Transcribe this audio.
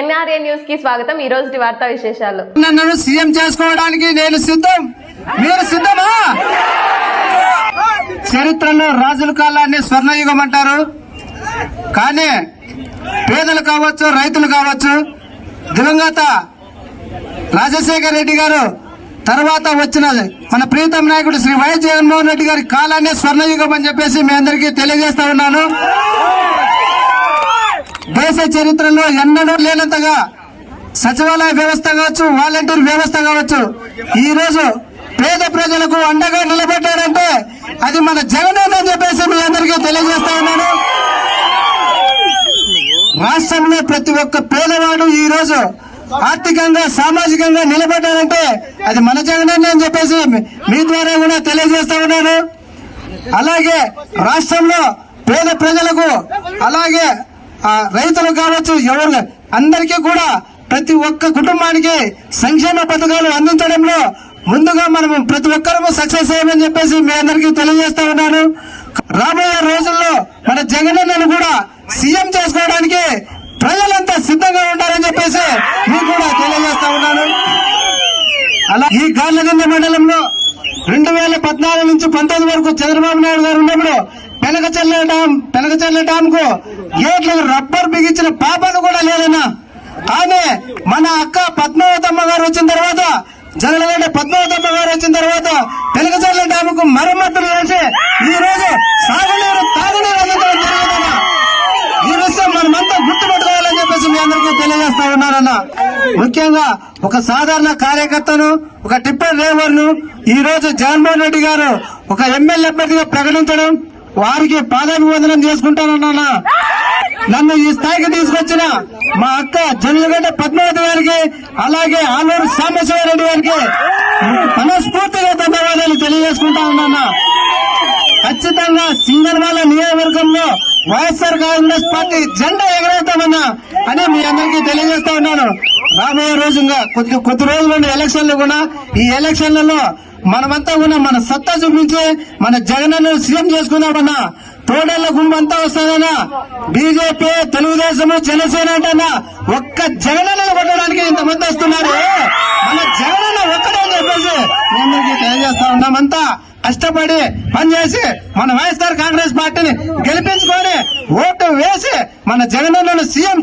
NRA న్యూస్కి స్వాగతం. ఈ రోజు వార్తా విశేషాలు. నన్ను సీఎం చేసుకోవడానికి నేను సిద్ధం. మీరు సిద్ధమా? చరిత్రలో రాజుల కాలాన్ని స్వర్ణయుగం అంటారు. కానీ పేదలు కావచ్చు రైతులు కావచ్చు దివంగత రాజశేఖర రెడ్డి గారు తర్వాత వచ్చిన మన ప్రీతం నాయకుడు శ్రీ వైఎస్ జగన్మోహన్ రెడ్డి గారి కాలాన్ని స్వర్ణయుగం అని చెప్పేసి మీ అందరికీ తెలియజేస్తా ఉన్నాను. దేశ చరిత్రలో ఎన్నడూ లేనంతగా సచివాలయ వ్యవస్థ కావచ్చు వాలంటీర్ వ్యవస్థ కావచ్చు ఈ రోజు పేద ప్రజలకు అండగా నిలబెట్టాడంటే అది మన జగన్ అని చెప్పేసి మీ అందరికీ తెలియజేస్తా ఉన్నాను. రాష్ట్రంలో ప్రతి ఒక్క పేదవాడు ఈ రోజు ఆర్థికంగా సామాజికంగా నిలబడ్డాడంటే అది మన జగన్ అని చెప్పేసి మీ ద్వారా కూడా తెలియజేస్తా ఉన్నాను. అలాగే రాష్ట్రంలో పేద ప్రజలకు అలాగే రైతులు కావచ్చు ఎవరు అందరికీ కూడా ప్రతి ఒక్క కుటుంబానికి సంక్షేమ పథకాలు అందించడంలో ముందుగా మనం ప్రతి ఒక్కరము సక్సెస్ అయ్యమని చెప్పేసి మీ అందరికీ తెలియజేస్తా ఉన్నాను. రాబోయే రోజుల్లో మన జగనన్నను కూడా సీఎం చేసుకోవడానికి ప్రజలంతా సిద్ధంగా ఉంటారని చెప్పేసి మీకు కూడా తెలియజేస్తా ఉన్నాను. అలా ఈ గార్లగంద మండలంలో రెండు వేల పద్నాలుగు నుంచి పంతొమ్మిది వరకు చంద్రబాబు నాయుడు గారు ఉన్నప్పుడు పెనకచల్ల డామ్ పెనకచల్ల డామ్కు గేట్లకు రబ్బర్ బిగించిన పాపను కూడా లేదన్నా. కానీ మన అక్క పద్మావతమ్మ గారు వచ్చిన తర్వాత జనగంట పద్మావతమ్మ గారు వచ్చిన తర్వాత పెనకచల్ల డామ్కు మరమ్మతులు చేసి ఈ రోజు సాగునీరు తాగునీరు అందించడం జరిగిందన్నా ఈ విషయం మనమంతా గుర్తుపెట్టుకోవాలని చెప్పేసి మీ అందరికీ తెలియజేస్తా ఉన్నానన్న. ముఖ్యంగా ఒక సాధారణ కార్యకర్తను ఒక టిప్పర్ డ్రైవర్ను ఈ రోజు జగన్మోహన్ రెడ్డి గారు ఒక ఎమ్మెల్యే అభ్యర్థిగా ప్రకటించడం వారికి పాదాభివందనం చేసుకుంటానన్నా నన్ను. ఈ స్థాయికి తీసుకొచ్చిన మా అక్క జనగడ్డ పద్మావతి గారికి అలాగే ఆలూరు సాంబశివరెడ్డి గారికి మనస్ఫూర్తిగా ధన్యవాదాలు తెలియజేసుకుంటానన్నా ఖచ్చితంగా సింగర్వాల నియోజకవర్గంలో వైఎస్ఆర్ కాంగ్రెస్ పార్టీ జెండా ఎగరేస్తామన్నా అని మీ అందరికీ తెలియజేస్తా ఉన్నాను. రాబోయే రోజు ఇంకా కొద్ది కొద్ది రోజులు ఎలక్షన్లు కూడా ఈ ఎలక్షన్లలో మనమంతా కూడా మన సత్తా చూపించి మన జగన్ సీఎం చేసుకున్నామన్నా తోడేళ్ళ గుంపంతా వస్తానన్నా బీజేపీ తెలుగుదేశం జనసేన అంటన్నా ఒక్క జగనన్న కొట్టడానికి ఇంతమంది వస్తున్నారు. మన జగనన్న ఒక్కడే చెప్పేసి మీ తెలియజేస్తా ఉన్నామంతా కష్టపడి పనిచేసి మన వైఎస్ఆర్ కాంగ్రెస్ పార్టీని గెలిపించుకొని ఓటు వేసి మన జగనన్నను సీఎం